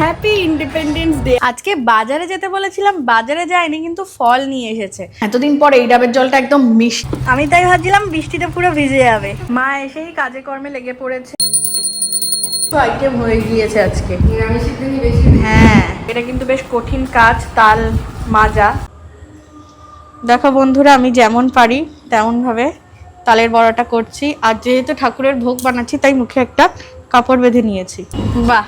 Happy independence day আজকে বাজারে যেতে বলেছিলাম বাজারে যায়নি কিন্তু ফল নিয়ে এসেছে। এতদিন পর এই ডাবের জলটা একদম মিষ্টি। আমি তাই ভাবছিলাম বৃষ্টিতে পুরো ভিজে যাবে। মা এসেই কাজে কর্মে লেগে পড়েছে। আইটেম হয়ে গিয়েছে আজকে। হ্যাঁ। এটা কিন্তু বেশ কঠিন কাজ তাল মাজা। দেখো বন্ধুরা আমি যেমন পারি তেমন ভাবে তালের বড়াটা করছি। আর যেহেতু ঠাকুরের ভোগ বানাচ্ছি তাই মুখে একটা কাপড় বেঁধে নিয়েছি। বাহ!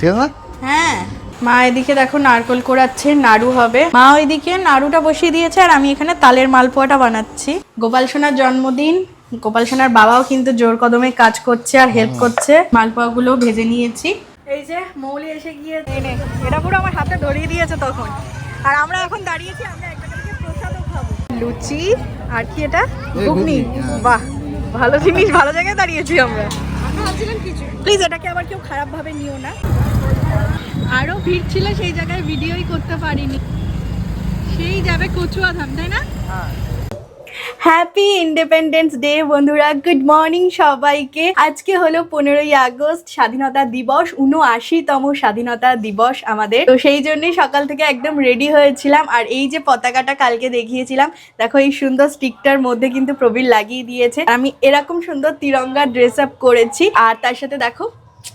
ঠিক আছে? না হ্যাঁ। মা এদিকে দেখো নারকল কোড়াচ্ছে নাড়ু হবে। মা ওইদিকে নাড়ুটা বসিয়ে দিয়েছে আর আমি এখানে তালের মালপোয়াটা বানাচ্ছি। গোপাল সোনার জন্মদিন গোপাল সোনার বাবাও কিন্তু জোর কদমে কাজ করছে আর হেল্প করছে। মালপোয়াগুলো ভেজে নিয়েছি। এই যে মৌলি এসে গিয়ে এনে এটা পুরো আমার হাতে ধরিয়ে দিয়েছে তখন। আর আমরা এখন দাঁড়িয়েছি আমরা একটা প্রসাদও খাব। লুচি আর কি এটা? ঘুগনি বাহ ভালো জিনিস ভালো জায়গায় দাঁড়িয়েছি আমরা। প্লিজ এটাকে আবার কেউ খারাপ ভাবে নিও না। আরও ভিড় ছিল সেই জায়গায় ভিডিওই করতে পারিনি। সেই যাবে কচুয়া ধাম তাই না? হ্যাপি ইন্ডিপেন্ডেন্স ডে বন্ধুরা। গুড মর্নিং সবাইকে। আজকে হলো পনেরোই আগস্ট, স্বাধীনতা দিবস, উনআশিতম স্বাধীনতা দিবস আমাদের। তো সেই জন্যই সকাল থেকে একদম রেডি হয়েছিলাম। আর এই যে পতাকাটা কালকে দেখিয়েছিলাম, দেখো এই সুন্দর স্টিকটার মধ্যে কিন্তু প্রবীর লাগিয়ে দিয়েছে। আমি এরকম সুন্দর তিরঙ্গা ড্রেস আপ করেছি। আর তার সাথে দেখো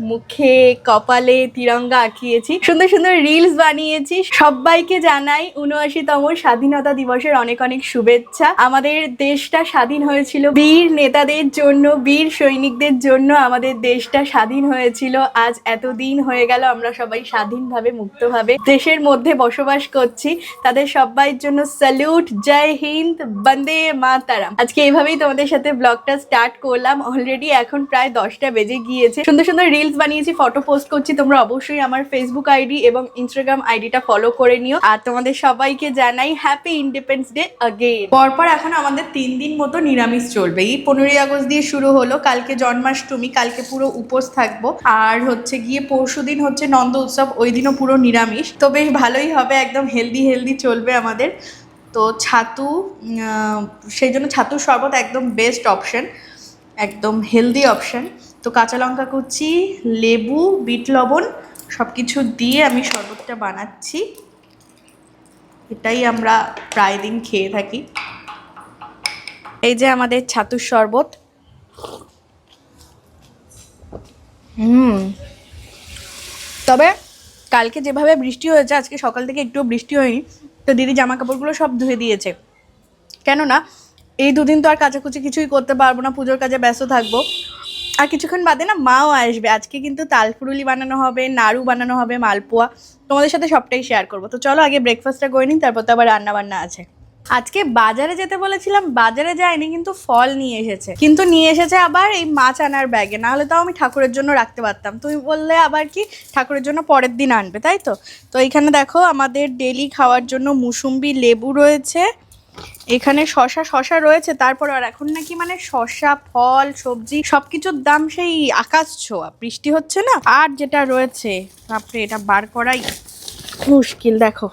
মুখে, কপালে তিরঙ্গা আঁকিয়েছি। সুন্দর সুন্দর রিলস বানিয়েছি। সবাইকে জানাই উনআশিতম স্বাধীনতা দিবসের অনেক অনেক শুভেচ্ছা। আমাদের দেশটা স্বাধীন হয়েছিল বীর নেতাদের জন্য, বীর সৈনিকদের জন্য আমাদের দেশটা স্বাধীন হয়েছিল। আজ এতদিন হয়ে গেল, আমরা সবাই স্বাধীনভাবে, মুক্তভাবে দেশের মধ্যে বসবাস করছি। তাদের সবাইয়ের জন্য স্যালুট জয় হিন্দ, বন্দে মাতারাম। আজকে এইভাবেই তোমাদের সাথে ব্লগটা স্টার্ট করলাম। অলরেডি এখন প্রায় দশটা বেজে গিয়েছে। সুন্দর সুন্দর রিলস বানিয়েছি ফটো পোস্ট করছি, তোমরা অবশ্যই আমার ফেসবুক আইডি এবং ইনস্টাগ্রাম আইডিটা ফলো করে নিও। আর তোমাদের সবাইকে জানাই হ্যাপি ইন্ডিপেন্ডেন্স ডে আগেন পরপর এখন আমাদের তিন দিন মতো নিরামিষ চলবে। এই পনেরোই আগস্ট দিয়ে শুরু হলো, কালকে জন্মাষ্টমী, কালকে পুরো উপোস থাকব। আর হচ্ছে গিয়ে পরশু দিন হচ্ছে নন্দ উৎসব, ওই দিনও পুরো নিরামিষ। তো বেশ ভালোই হবে, একদম হেলদি হেলদি চলবে আমাদের। তো ছাতু সেই জন্য ছাতুর শরবত একদম বেস্ট অপশন একদম হেলদি অপশন তো কাঁচা লঙ্কা কুচি, লেবু, বিট লবণ সব কিছু দিয়ে আমি শরবতটা বানাচ্ছি। এটাই আমরা প্রায় দিন খেয়ে থাকি। এই যে আমাদের ছাতুর শরবত। হুম। তবে কালকে যেভাবে বৃষ্টি হয়েছে, আজকে সকাল থেকে একটুও বৃষ্টি হয়নি, তো দিদি জামা কাপড়গুলো সব ধুয়ে দিয়েছে। কেননা, এই দুদিন তো আর কাচাকুচি কিছুই করতে পারব না, পুজোর কাজে ব্যস্ত থাকব। আর কিছুক্ষণ বাদে না মাও আসবে। আজকে কিন্তু তালফুরুলি বানানো হবে, নাড়ু বানানো হবে, মালপোয়া। তোমাদের সাথে সবটাই শেয়ার করব। তো চলো আগে ব্রেকফাস্টটা করে নিই, তারপর তো আবার রান্না বান্না আছে। আজকে বাজারে যেতে বলেছিলাম, বাজারে যায়নি কিন্তু ফল নিয়ে এসেছে। কিন্তু নিয়ে এসেছে আবার এই মাছ আনার ব্যাগে নাহলে তাও আমি ঠাকুরের জন্য রাখতে পারতাম। তুমি বললে আবার কি ঠাকুরের জন্য পরের দিন আনবে, তাই তো? তো এইখানে দেখো আমাদের ডেলি খাওয়ার জন্য মুসুম্বি লেবু রয়েছে। এখানে শশা শশা রয়েছে, তারপর আর এখন নাকি মানে শশা, ফল, সবজি, সবকিছুর দাম সেই আকাশ ছোঁয়া, বৃষ্টি হচ্ছে না? আর যেটা রয়েছে, বাপরে, এটা বার করাই মুশকিল, দেখো।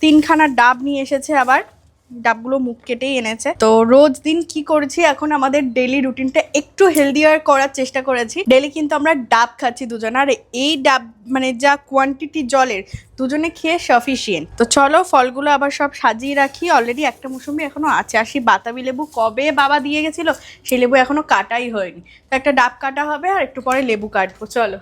তিনখানা ডাব নিয়ে এসেছে আবার। ডাবগুলো মুখ কেটেই এনেছে। তো রোজ দিন কি করেছি, এখন আমাদের ডেলি রুটিনটা একটু হেলদিয়ার করার চেষ্টা করেছি। ডেলি কিন্তু আমরা ডাব খাচ্ছি দুজন, আর এই ডাব মানে যা কোয়ান্টিটি জলের, দুজনে খেয়ে সাফিসিয়েন্ট তো চলো ফলগুলো আবার সব সাজিয়ে রাখি। অলরেডি একটা মুসুম্বি এখনও আছে। আর সেই বাতাবি লেবু কবে বাবা দিয়ে গেছিল? সেই লেবু এখনও কাটাই হয়নি। তো একটা ডাব কাটা হবে আর একটু পরে লেবু কাটবো। চলো।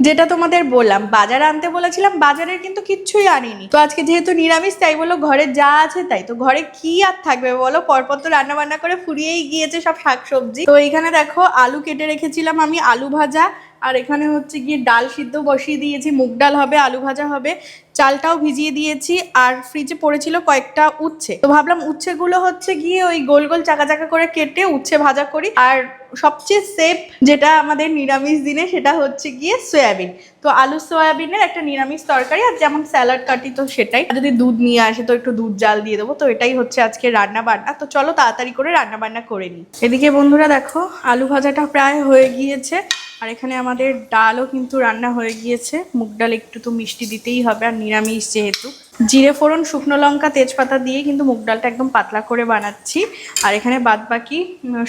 যেটা তোমাদের বললাম, বাজারে আনতে বলেছিলাম বাজারের কিন্তু কিচ্ছুই আনিনি। তো আজকে যেহেতু নিরামিষ, তাই বলো ঘরে যা আছে তাই। তো ঘরে কি আর থাকবে বলো? পরপর তো রান্না বান্না করে ফুরিয়েই গিয়েছে সব শাকসবজি। তো এখানে দেখো, আলু কেটে রেখেছিলাম আমি, আলু ভাজা। আর এখানে হচ্ছে গিয়ে ডাল সিদ্ধ বসিয়ে দিয়েছি, মুগ ডাল হবে, আলু ভাজা হবে। চালটাও ভিজিয়ে দিয়েছি, আর ফ্রিজে পড়েছিল কয়েকটা উচ্ছে। তো ভাবলাম উচ্ছেগুলো হচ্ছে গিয়ে ওই গোল গোল চাকা চাকা করে কেটে উচ্ছে ভাজা করি। আর সবচেয়ে সেফ যেটা আমাদের নিরামিষ দিনে সেটা হচ্ছে গিয়ে সয়াবিন। তো আলু সয়াবিনের একটা নিরামিষ তরকারি আর যেমন স্যালাড কাটি তো সেটাই। যদি দুধ নিয়ে আসে তো একটু দুধ জাল দিয়ে দেবো, তো এটাই হচ্ছে আজকে রান্না বান্না। তো চলো তাড়াতাড়ি করে রান্না বান্না করে নিই। এদিকে বন্ধুরা দেখো, আলু ভাজাটা প্রায় হয়ে গিয়েছে। আর এখানে আমাদের ডালও কিন্তু রান্না হয়ে গিয়েছে। মুগ ডাল একটু তো মিষ্টি দিতেই হবে, আর নিরামিষ যেহেতু। জিরে ফোড়ন শুকনো লঙ্কা তেজপাতা দিয়ে কিন্তু মুগ ডালটা একদম পাতলা করে বানাচ্ছি। আর এখানে বাদ বাকি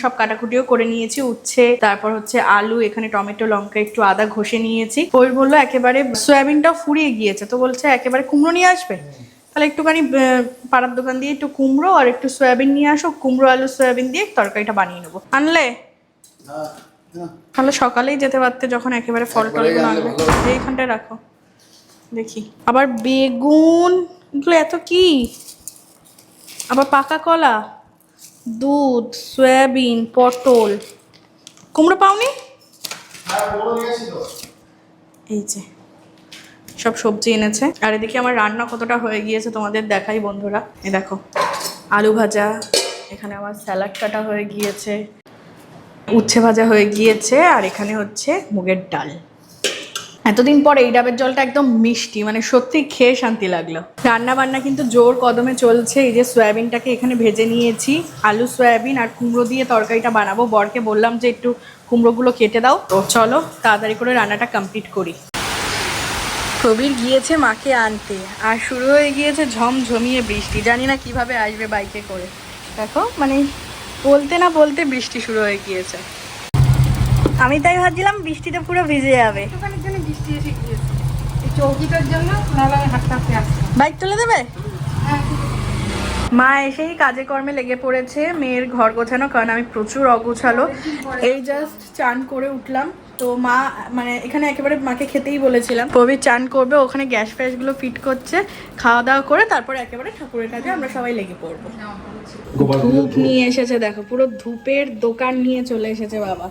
সব কাটাকুটিও করে নিয়েছি উচ্ছে তারপর হচ্ছে আলু এখানে টমেটো লঙ্কা একটু আদা ঘষে নিয়েছি। ওই বলল একেবারে সয়াবিনটাও ফুরিয়ে গিয়েছে তো বলছে একেবারে কুমড়ো নিয়ে আসবে? তাহলে একটুখানি পাড়ার দোকান দিয়ে একটু কুমড়ো আর একটু সয়াবিন নিয়ে আসো কুমড়ো আলু সয়াবিন দিয়ে তরকারিটা বানিয়ে নেব। আনলে? তাহলে সকালেই যেতে পারতে যখন একেবারে ফল টলগুলো আনবে এইখানটায় রাখো। দেখি। আবার বেগুন, এগুলো এত কি? আবার পাকা কলা, দুধ, সয়াবিন, পটল। কুমড়ো পাওনি? এই যে, সব সবজি এনেছে। আর এদিকে আমার রান্না কতটা হয়ে গিয়েছে তোমাদের দেখাই বন্ধুরা। এ দেখো, আলু ভাজা, এখানে আমার স্যালাড কাটা হয়ে গিয়েছে, উচ্ছে ভাজা হয়ে গিয়েছে, আর এখানে হচ্ছে মুগের ডাল। এতদিন পর এই ডাবের জলটা একদম মিষ্টি মানে সত্যি খেয়ে শান্তি লাগল। রান্না বান্না কিন্তু জোর কদমে চলছে। এই যে সয়াবিনটাকে এখানে ভেজে নিয়েছি। আলু, সয়াবিন আর কুমড়ো দিয়ে তরকারিটা বানাবো। বরকে বললাম যে একটু কুমড়োগুলো কেটে দাও। তো চলো, তাড়াতাড়ি করে রান্নাটা কমপ্লিট করি। প্রবীর গিয়েছে মাকে আনতে। আর শুরু হয়ে গিয়েছে ঝমঝমিয়ে বৃষ্টি। জানি না কীভাবে আসবে বাইকে করে। দেখো মানে বলতে না বলতে বৃষ্টি শুরু হয়ে গিয়েছে। আমি তাই ভাবছিলাম বৃষ্টিতে পুরো ভিজে যাবে। বৃষ্টি এসে গিয়েছে এই চৌকিটার জন্য নাহলে আমি হাঁটতে হাঁটতে আসতাম বাইক তুলে দেবে? হ্যাঁ মা এসেই কাজে কর্মে লেগে পড়েছে মেয়ের ঘর গোছানো কারণ আমি প্রচুর অগোছালো। এই জাস্ট চান করে উঠলাম। তো মা মানে এখানে একেবারে মাকে খেতেই বলেছিলাম। প্রবীর চান করবে ওখানে গ্যাস ফ্যাসগুলো ফিট করছে খাওয়া দাওয়া করে তারপরে একেবারে ঠাকুরের কাজে আমরা সবাই লেগে পড়ব। ধূপ নিয়ে এসেছে দেখো পুরো ধূপের দোকান নিয়ে চলে এসেছে বাবা।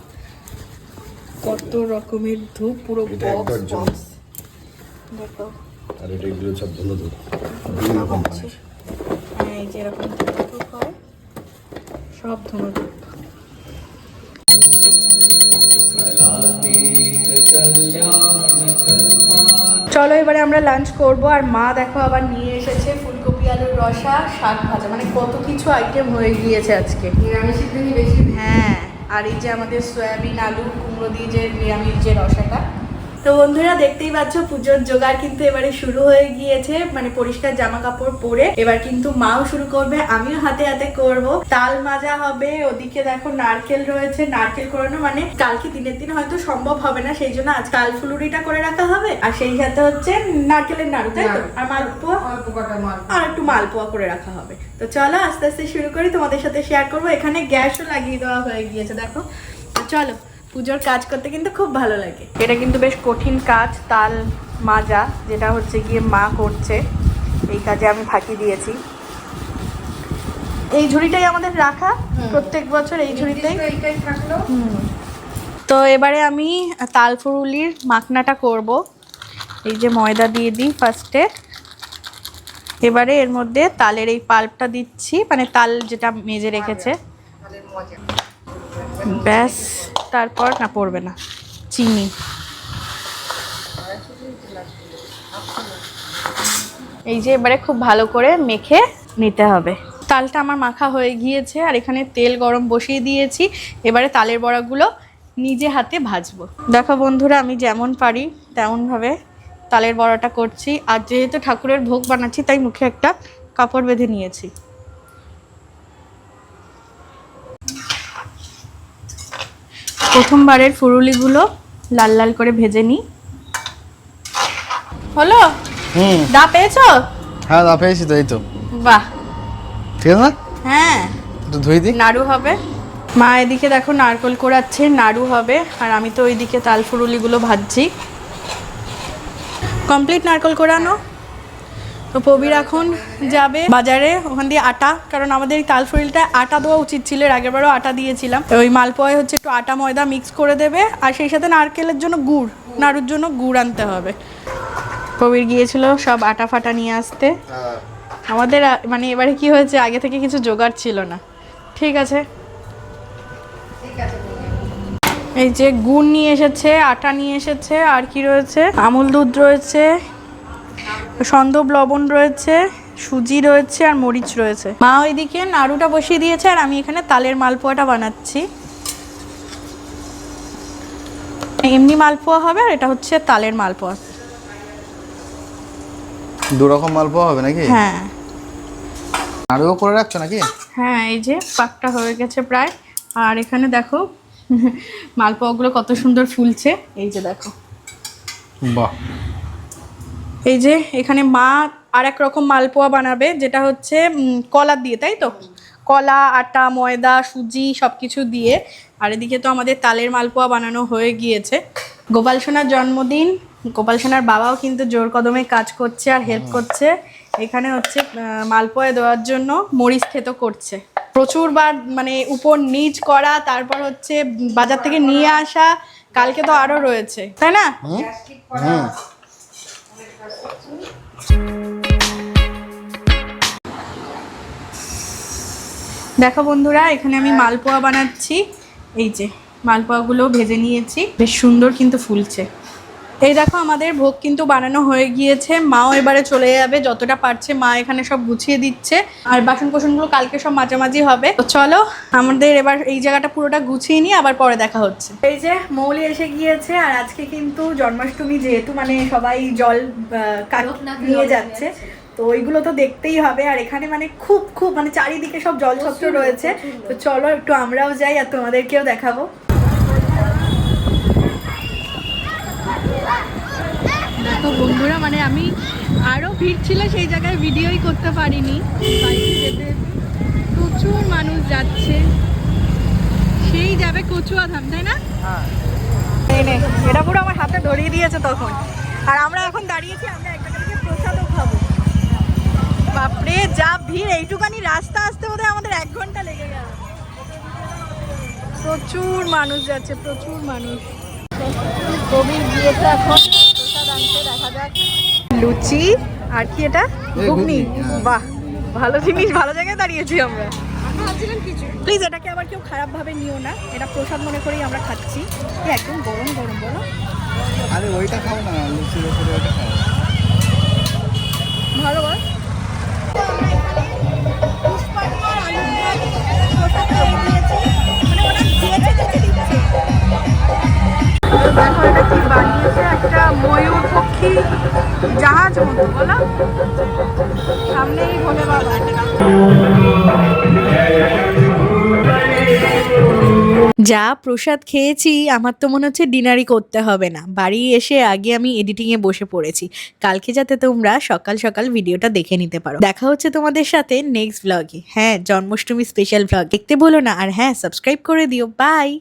কত রকমের ধূপ পুরো বক্স ডজন। বক্স দেখো। আর এটা এগুলো সব ভালো বিভিন্ন কোম্পানির হ্যাঁ এই যে এরকম ধুনো হয় সব ধুনো ধূপ। চলো এবারে আমরা লাঞ্চ করব আর মা দেখো আবার নিয়ে এসেছে ফুলকপি আলুর রসা শাক ভাজা। মানে কত কিছু আইটেম হয়ে গিয়েছে আজকে। নিরামিষের দিনই বেশি। হ্যাঁ। আর এই যে আমাদের সয়াবিন আলু কুমড়ো দিয়ে যে নিরামিষ যে রসাটা তো বন্ধুরা দেখতেই পাচ্ছ পুজোর জোগাড় কিন্তু এবারে শুরু হয়ে গিয়েছে। মানে পরিষ্কার জামা কাপড় পরে। এবার কিন্তু মাও শুরু করবে আমিও হাতে হাতে করব। তাল মাজা হবে ওদিকে দেখো নারকেল রয়েছে। নারকেল করানো মানে কালকে দিনের দিন হয়তো সম্ভব হবে না সেই জন্য আজ কাল ফুলুরিটা করে রাখা হবে। আর সেই সাথে হচ্ছে নারকেলের নাড়ু তাই তো? আর মালপোয়া? আর একটু মালপোয়া করে রাখা হবে। তো চলো আস্তে আস্তে শুরু করি তোমাদের সাথে শেয়ার করব। এখানে গ্যাসও লাগিয়ে দেওয়া হয়ে গিয়েছে দেখো। চলো। পুজোর কাজ করতে কিন্তু খুব ভালো লাগে। এটা কিন্তু বেশ কঠিন কাজ তাল মাজা যেটা হচ্ছে গিয়ে মা করছে। এই কাজে আমি ফাঁকি দিয়েছি। এই ঝুড়িটাই আমাদের রাখা প্রত্যেক বছর এই ঝুড়িতেই। তো এবারে আমি তাল ফুরুলির মাখনাটা করব। এই যে ময়দা দিয়ে দিই ফার্স্টে। এবারে এর মধ্যে তালের এই পাল্পটা দিচ্ছি মানে তাল যেটা মেজে রেখেছে। ব্যাস। তারপর না, পড়বে না। চিনি। এই যে এবারে খুব ভালো করে মেখে নিতে হবে। তালটা আমার মাখা হয়ে গিয়েছে, আর এখানে তেল গরম বসিয়ে দিয়েছি। এবারে তালের বড়াগুলো নিজে হাতে ভাজবো। দেখো বন্ধুরা, আমি যেমন পারি তেমনভাবে তালের বড়াটা করছি। আর যেহেতু ঠাকুরের ভোগ বানাচ্ছি, তাই মুখে একটা কাপড় বেঁধে নিয়েছি। প্রথমবারের ফুরুলিগুলো লাল লাল করে ভেজে নিই হলো? হুম। দা পেয়েছ? হ্যাঁ দা পেয়েছি তো এই তো। বাহ। ঠিক আছে না? হ্যাঁ। একটু ধুই দিই। নাড়ু হবে। মা এদিকে দেখো নারকল কোড়াচ্ছে নাড়ু হবে আর আমি তো ওইদিকে তাল ফুরুলিগুলো ভাজছি। কমপ্লিট নারকল কোড়ানো? তো প্রবীর এখন যাবে বাজারে, ওখান দিয়ে আটা, কারণ আমাদের এই তাল ফুরিলটা আটা দেওয়া উচিত ছিল, এর আগেরবারও আটা দিয়েছিলাম। ওই মালপোয়ায় হচ্ছে একটু আটা ময়দা মিক্স করে দেবে, আর সেই সাথে নারকেলের জন্য গুড়, নাড়ুর জন্য গুড় আনতে হবে। প্রবীর গিয়েছিল সব আটা ফাটা নিয়ে আসতে। আমাদের মানে এবারে কি হয়েছে, আগে থেকে কিছু জোগাড় ছিল না। ঠিক আছে। এই যে গুড় নিয়ে এসেছে, আটা নিয়ে এসেছে, আর কি রয়েছে? আমুল দুধ রয়েছে সন্দব লবণ রয়েছে সুজি রয়েছে আর মরিচ রয়েছে। মা ওইদিকে নাড়ুটা বসিয়ে দিয়েছে আর আমি এখানে তালের মালপোয়াটা বানাচ্ছি। এমনি মালপোয়া হবে আর এটা হচ্ছে তালের মালপোয়া। দু রকম মালপোয়া হবে নাকি? হ্যাঁ। নাড়ুও করে রাখছো নাকি? হ্যাঁ এই যে পাকটা হয়ে গেছে প্রায়। আর এখানে দেখো মালপোয়াগুলো কত সুন্দর ফুলছে। এই যে দেখো। বাহ। এই যে এখানে মা আর এক রকম মালপোয়া বানাবে, যেটা হচ্ছে কলা দিয়ে, তাই তো? কলা, আটা, ময়দা, সুজি সব কিছু দিয়ে। আর এদিকে তো আমাদের তালের মালপোয়া বানানো হয়ে গিয়েছে। গোপাল সোনার জন্মদিন, গোপাল সোনার বাবাও কিন্তু জোর কদমে কাজ করছে আর হেল্প করছে। এখানে হচ্ছে মালপোয়া দেওয়ার জন্য মরিচ থেতো করছে। প্রচুরবার মানে উপর নিচ করা, তারপর হচ্ছে, বাজার থেকে নিয়ে আসা, কালকে তো আরও রয়েছে। তাই না? দেখো বন্ধুরা, এখানে আমি মালপোয়া বানাচ্ছি। এই যে, মালপোয়াগুলো ভেজে নিয়েছি। বেশ সুন্দর কিন্তু ফুলছে। এই দেখো আমাদের ভোগ কিন্তু বানানো হয়ে গিয়েছে। মাও এবারে চলে যাবে যতটা পারছে মা এখানে সব গুছিয়ে দিচ্ছে। আর বাসন কোসনগুলো কালকে সব মাঝামাঝি হবে। তো চলো আমাদের এবার এই জায়গাটা পুরোটা গুছিয়ে নিয়ে আবার পরে দেখা হচ্ছে। এই যে মৌলি এসে গিয়েছে আর আজকে কিন্তু জন্মাষ্টমী যেহেতু মানে সবাই জল নিয়ে যাচ্ছে। তো ওইগুলো তো দেখতেই হবে। আর এখানে মানে খুব খুব মানে চারিদিকে সব জলছত্র রয়েছে। তো চলো একটু আমরাও যাই আর তোমাদেরকেও দেখাবো। দেখো বন্ধুরা মানে আমি আরও ভিড় ছিল সেই জায়গায় ভিডিওই করতে পারিনি। বাইকে যেতে প্রচুর মানুষ যাচ্ছে। সেই যাবে কচুয়া ধাম তাই না? এটা পুরো আমার হাতে ধরিয়ে দিয়েছে তখন। আর আমরা এখন দাঁড়িয়েছি আমরা এক জায়গা থেকে প্রসাদও খাব। বাপরে যা ভিড় এইটুকানি রাস্তা আসতে বোধহয় আমাদের এক ঘণ্টা লেগে গেল। প্রচুর মানুষ যাচ্ছে প্রচুর মানুষ। কবির গিয়েছে এখন প্রসাদ আনতে দেখা যাক লুচি আর কি এটা? ঘুগনি। হ্যাঁ। বাহ ভালো জিনিস ভালো জায়গায় দাঁড়িয়েছি আমরা। প্লিজ এটাকে আবার কেউ খারাপ ভাবে নিও না। এটা প্রসাদ মনে করেই আমরা খাচ্ছি। একদম গরম গরম বলো আরে ওইটা খাও না লুচির ওইটা খাও। ভালো বল। এটা কি বানিয়েছে একটা ময়ূর পক্ষী জাহাজ মতো, বলো? সামনেই যা প্রসাদ খেয়েছি, আমার তো মনে হচ্ছে ডিনারই করতে হবে না। বাড়ি এসে আগে আমি এডিটিংয়ে বসে পড়েছি। কালকে যাতে তোমরা সকাল সকাল ভিডিওটা দেখে নিতে পারো। দেখা হচ্ছে তোমাদের সাথে নেক্সট ব্লগে হ্যাঁ জন্মাষ্টমী স্পেশাল ব্লগ দেখতে বলো না। আর হ্যাঁ সাবস্ক্রাইব করে দিও। বাই